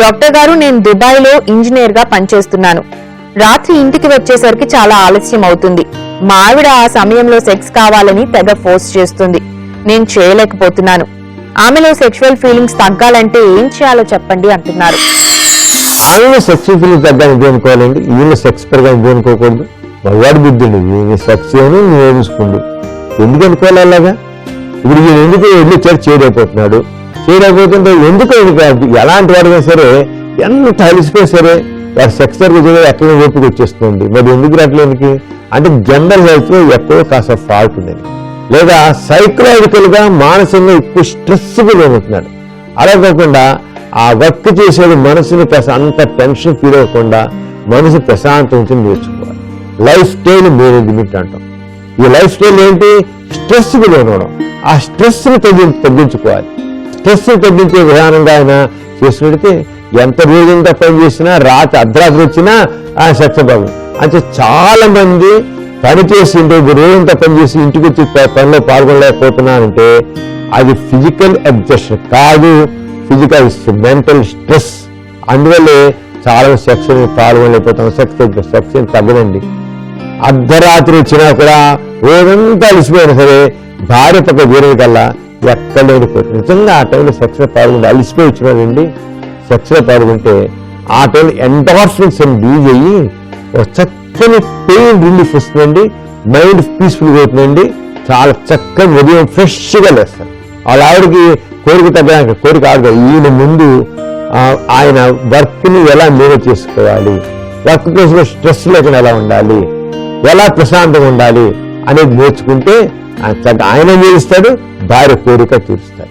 Doctor గారు నేను దుబాయ్లో ఇంజనీర్గా ఇంజనీర్గా పనిచేస్తున్నాను. రాత్రి ఇంటికి వచ్చేసరికి చాలా ఆలస్యం అవుతుంది. మా ఆవిడ ఆ సమయంలో సెక్స్ కావాలని తెగ ఫోర్స్ చేస్తుంది. నేను చేయలేకపోతున్నాను. ఆమెలో సెక్షువల్ ఫీలింగ్స్ తగ్గాలంటే ఏం చేయాలో చెప్పండి అంటున్నారు. ఆమె సెక్స్ ఫీలింగ్స్ తగ్గాలని దేనుకోవాలండి? ఈయన సెక్స్ పెరగాలని దేనుకోకూడదు? మగవాడు బుద్ధి ఈయన సెక్స్ ఏమో నువ్వు ఎందుకు అనుకోవాలి అలాగా? ఇప్పుడు ఈయన ఎందుకు వెళ్ళి చేయలేకపోతున్నాడు చేయలేకపోతుంటే ఎందుకు ఆయనకి ఎలాంటి వాడినా సరే ఎంత అలిసిపోయి సరే వాడు సెక్స్ దగ్గర ఎక్కడ ఓపిక వచ్చేస్తుంది. మరి ఎందుకు రావట్లేనికి అంటే జనరల్ హెల్త్ ఎక్కువ ఎక్కడో కాస్త ఫాల్ట్ ఉందని లేదా సైకలాజికల్గా మానసికంగా ఎక్కువ స్ట్రెస్ఫుల్ అవుతున్నాడు అలా కాకుండా ఆ వర్క్ చేసేది మనసుని అంత టెన్షన్ ఫీల్ అవ్వకుండా మనసు ప్రశాంతం ఉంచి నేర్చుకోవాలి. లైఫ్ స్టైల్ మేనేజ్మెంట్ అంటాం. ఈ లైఫ్ స్టైల్ ఏంటి స్ట్రెస్ ఉండడం ఆ స్ట్రెస్ని తగ్గి తగ్గించుకోవాలి. స్ట్రెస్ తగ్గించే విధానంగా ఆయన చేసినట్టు ఎంత రోజంతా పని చేసినా రాత్రి అర్ధరాత్రి వచ్చినా ఆయన సెక్స్ అంటే చాలా మంది పని చేసి ఇంటి రోజంతా పని చేసి ఇంటికి వచ్చి పనిలో పాల్గొనలేకపోతున్నానంటే అది ఫిజికల్ ఎగ్జెషన్ కాదు. ఫిజికల్ మెంటల్ స్ట్రెస్ అందువల్లే చాలా సెక్షన్ పాల్గొనలేకపోతాం సెక్స్ సెక్షన్ తగ్గదండి. అర్ధరాత్రి వచ్చినా కూడా రోజంతా అలిసిపోయినా సరే భార్య పక్క వీరని కల్లా ఎక్కడ నిజంగా ఆ టైంలో సెక్స్ పాల్గొంటే అలిసిపోయి వచ్చినాడండి సెక్స్ పాల్గొంటే ఆ టైంలో ఎండార్స్మెంట్స్ అని రిలీజ్ అయ్యి ఒక చక్కని పెయిన్ రిలీఫ్ వస్తుందండి మైండ్ పీస్ఫుల్గా అవుతుందండి చాలా చక్కని ఉదయం ఫ్రెష్గా లేస్తారు వాళ్ళ ఆవిడకి కోరిక తగ్గడానికి కోరిక ఆవిడ ఈయన ముందు ఆయన వర్క్ని ఎలా మేనేజ్ చేసుకోవాలి? వర్క్ ప్లేస్లో స్ట్రెస్ లేకుండా ఎలా ఉండాలి? ఎలా ప్రశాంతంగా ఉండాలి? అనేది నేర్చుకుంటే ఆయన చక్కగా ఆయన భార్య కోరిక తీరుస్తాడు.